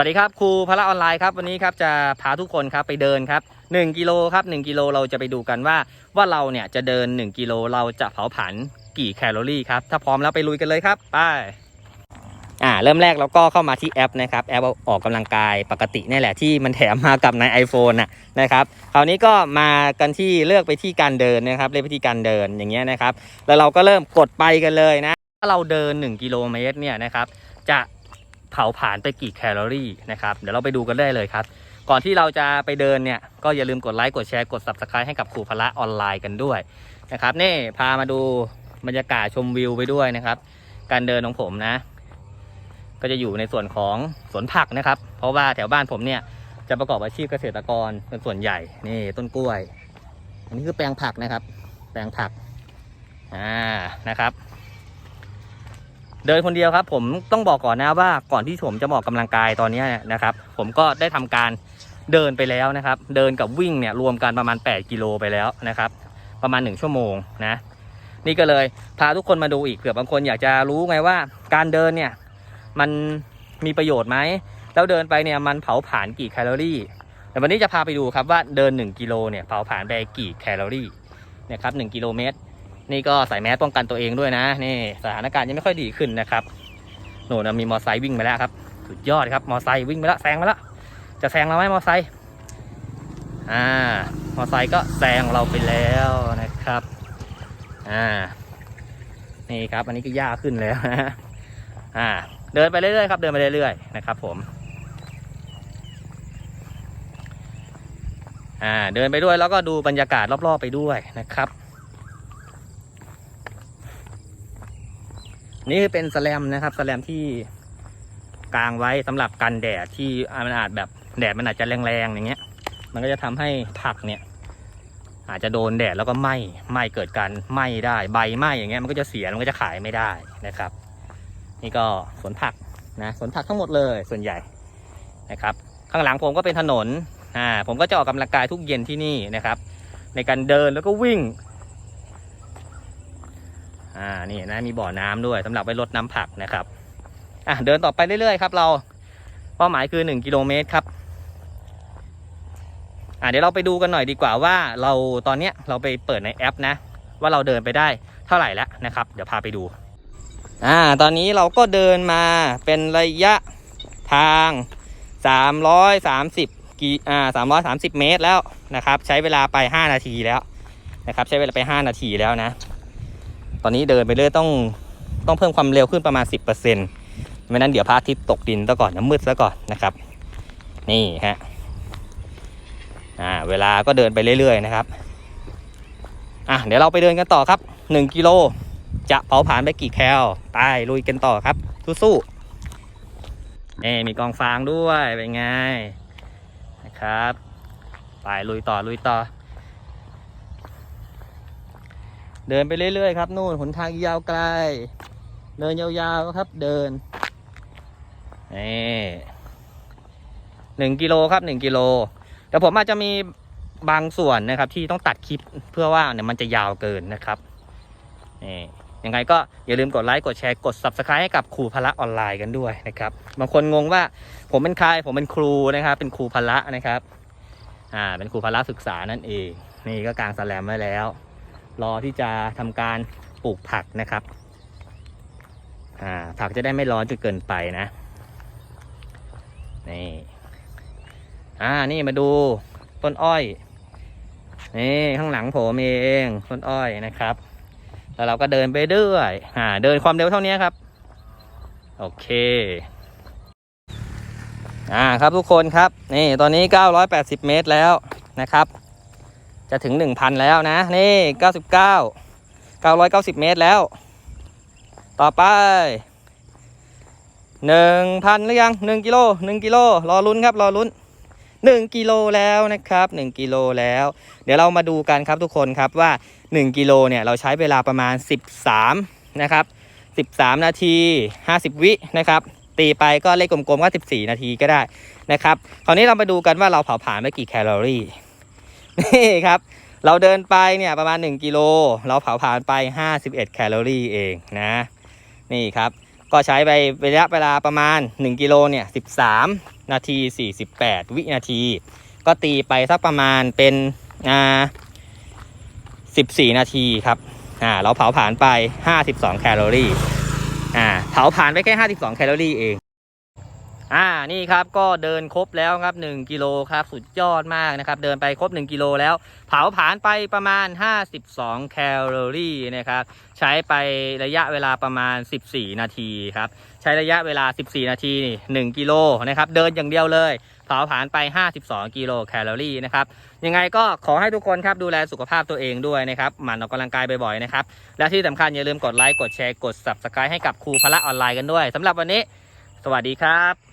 สวัสดีครับครูพละออนไลน์ครับวันนี้ครับจะพาทุกคนครับไปเดินครับ1กิโลครับ1กิโลเราจะไปดูกันว่าว่าเราเนี่ยจะเดิน 1 กิโลเราจะเผาผลาญกี่แคลอรี่ครับถ้าพร้อมแล้วไปลุยกันเลยครับไปอ่าเริ่มแรกเราก็เข้ามาที่แอปนะครับแอปออกกำลังกายปกตินี่แหละที่มันแถมมากับใน iPhone นะนะครับคราวนี้ก็มากันที่เลือกไปที่การเดินนะครับเลือกไปที่การเดินอย่างเงี้ยนะครับแล้วเราก็เริ่มกดไปกันเลยนะถ้าเราเดิน 1 กิโลเมตรเนี่ยนะครับจะ เผาผลาญไปกี่แคลอรี่นะครับเดี๋ยวเราไปดูกันได้เลยครับ ก่อนที่เราจะไปเดินเนี่ยก็อย่าลืมกดไลค์กดแชร์กด subscribe ให้กับครูพละออนไลน์กันด้วยนะครับนี่พามาดูบรรยากาศชมวิวไปด้วยนะครับ การเดินของผมนะ ก็จะอยู่ในส่วนของสวนผักนะครับ เพราะว่าแถวบ้านผมเนี่ยจะประกอบอาชีพเกษตรกรเป็นส่วนใหญ่นี่ต้นกล้วย อันนี้คือแปลงผักนะครับ แปลงผักอ่านะครับ เดินคนเดียวครับ ผมต้องบอกก่อนนะว่าก่อนที่ผมจะออกกำลังกายตอนนี้นะครับ ผมก็ได้ทำการเดินไปแล้วนะครับ เดินกับวิ่งเนี่ยรวมกันประมาณ 8 กิโลไปแล้วนะครับ ประมาณ 1 ชั่วโมงนะ นี่ก็เลยพาทุกคนมาดูอีกเผื่อบางคนอยากจะรู้ไงว่า การเดินเนี่ยมันมีประโยชน์ไหมแล้วเดินไปเนี่ยมันเผาผลาญกี่แคลอรี่แต่วันนี้จะพาไปดูครับว่าเดิน 1 กิโลเนี่ยเผาผลาญไปกี่แคลอรี่นะครับ1กิโลเมตร นี่ก็ใส่แมสป้องกันตัวเองด้วยนะ นี่สถานการณ์ยังไม่ค่อยดีขึ้นนะครับโน่นนะมีมอไซค์วิ่งไปแล้วครับ สุดยอดครับ มอไซค์วิ่งไปแล้วแซงไปแล้วจะแซงเราไหมมอไซค์อ่ามอไซค์ก็แซงเราไปแล้วนะครับอ่านี่ครับ อันนี้ก็ยากขึ้นแล้วนะอ่า เดินไปเรื่อยๆครับ เดินไปเรื่อยๆนะครับ ผมอ่าเดินไปด้วยแล้วก็ดูบรรยากาศรอบๆไปด้วยนะครับ นี่คือเป็นสแลมนะครับสแลมที่กางไว้สำหรับกันแดดที่มันอาจแบบแดดมันอาจจะแรงๆอย่างเงี้ย มันก็จะทำให้ผักเนี่ยอาจจะโดนแดดแล้วก็ไหม้ไหม้เกิดการไหม้ได้ใบไหม้อย่างเงี้ยมันก็จะเสียมันก็จะขายไม่ได้นะครับ นี่ก็สวนผักนะสวนผักทั้งหมดเลยส่วนใหญ่นะครับ ข้างหลังผมก็เป็นถนนอ่าผมก็จะออกกำลังกายทุกเย็นที่นี่นะครับ ในการเดินแล้วก็วิ่ง อ่านี่นะมีบ่อน้ำด้วยสำหรับไว้รดน้ำผักนะครับอะเดินต่อไปเรื่อยๆครับ เราเป้าหมายคือ1กิโลเมตรครับอ่าเดี๋ยวเราไปดูกันหน่อยดีกว่าว่าเราตอนเนี้ยเราไปเปิดในแอปนะ ว่าเราเดินไปได้เท่าไหร่แล้วนะครับ เดี๋ยวพาไปดูอ่าตอนนี้เราก็เดินมาเป็นระยะทาง 330กิอ่า330 เมตรแล้วนะครับ ใช้เวลาไป 5 นาทีแล้วนะครับ ใช้เวลาไป 5 นาทีแล้วนะ ตอนนี้เดินไปเรื่อยต้องต้องเพิ่มความเร็วขึ้นประมาณ 10%ไม่นั้นเดี๋ยวพระอาทิตย์ตกดินซะก่อนน้ำมืดซะก่อนนะครับ นี่ฮะอ่าเวลาก็เดินไปเรื่อย ๆ นะครับอะเดี๋ยวเราไปเดินกันต่อครับ 1 กิโลจะเผาผลาญไปกี่แคลไปลุยกันต่อครับ สู้ๆนี่มีกองฟางด้วยเป็นไงนะครับ ไปลุยต่อลุยต่อ เดินไปเรื่อยๆครับนู่นหนทางยาวไกล เดินยาวๆครับเดินนี่หนึ่งกิโลครับหนึ่งกิโลแต่ผมอาจจะมีบางส่วนนะครับ ที่ต้องตัดคลิปเพื่อว่าเนี่ยมันจะยาวเกินนะครับนี่ยังไงก็อย่าลืมกดไลค์กดแชร์กด subscribe ให้กับครูพละออนไลน์กันด้วยนะครับบางคนงงว่าผมเป็นใครผมเป็นครูนะครับ เป็นครูพละนะครับ อ่าเป็นครูพละศึกษานั่นเอง นี่ก็กางสแลมไว้แล้ว รอที่จะทำการปลูกผักนะครับอ่าผักจะได้ไม่ร้อนจนเกินไปนะนี่อ่านี่มาดูต้นอ้อยนี่ข้างหลังผมเองต้นอ้อยนะครับ แล้วเราก็เดินไปเรื่อยอ่าเดินความเร็วเท่านี้ครับ โอเคอ่าครับทุกคนครับนี่ตอนนี้ 980 เมตรแล้วนะครับ จะถึง 1,000 แล้วนะ นี่ 99 990 เมตรแล้ว ต่อไป 1,000 หรือยัง 1 กิโล 1 กิโล รอลุ้นครับ รอลุ้น 1 กิโลแล้วนะครับ 1 กิโลแล้ว เดี๋ยวเรามาดูกันครับทุกคนครับว่า 1 กิโลเนี่ยเราใช้เวลาประมาณ 13 นะครับ 13 นาที 50 วินะครับตีไปก็เลขกลมๆก็14 นาทีก็ได้นะครับ คราวนี้เรามาดูกันว่าเราเผาผลาญไปกี่แคลอรี่ นี่ครับ เราเดินไปเนี่ยประมาณ 1 กิโล เราเผาผลาญไป 51 แคลอรี่เองนะ นี่ครับ ก็ใช้ไประยะเวลาประมาณ 1 กิโลเนี่ย 13 นาที 48 วินาที ก็ตีไปสักประมาณเป็นอ่า14 นาทีครับ อ่า เราเผาผลาญไป 52 แคลอรี่ อ่า เผาผลาญไปแค่ 52 แคลอรี่เอง อ่านี่ครับก็เดินครบแล้วครับ 1 กิโลครับสุดยอดมากนะครับ เดินไปครบ 1 กิโลแล้ว เผาผลาญไปประมาณ 52 แคลอรี่นะครับ ใช้ไประยะเวลาประมาณ 14 นาทีครับ ใช้ระยะเวลา 14 นาทีนี่1กิโลนะครับ เดินอย่างเดียวเลย เผาผลาญไป 52 กิโลแคลอรี่นะครับ ยังไงก็ขอให้ทุกคนครับดูแลสุขภาพตัวเองด้วยนะครับหมั่นออกกำลังกายบ่อยๆนะครับ และที่สำคัญอย่าลืมกดไลค์กดแชร์กด subscribe ให้กับครูพละออนไลน์กันด้วยสำหรับวันนี้ สวัสดีครับ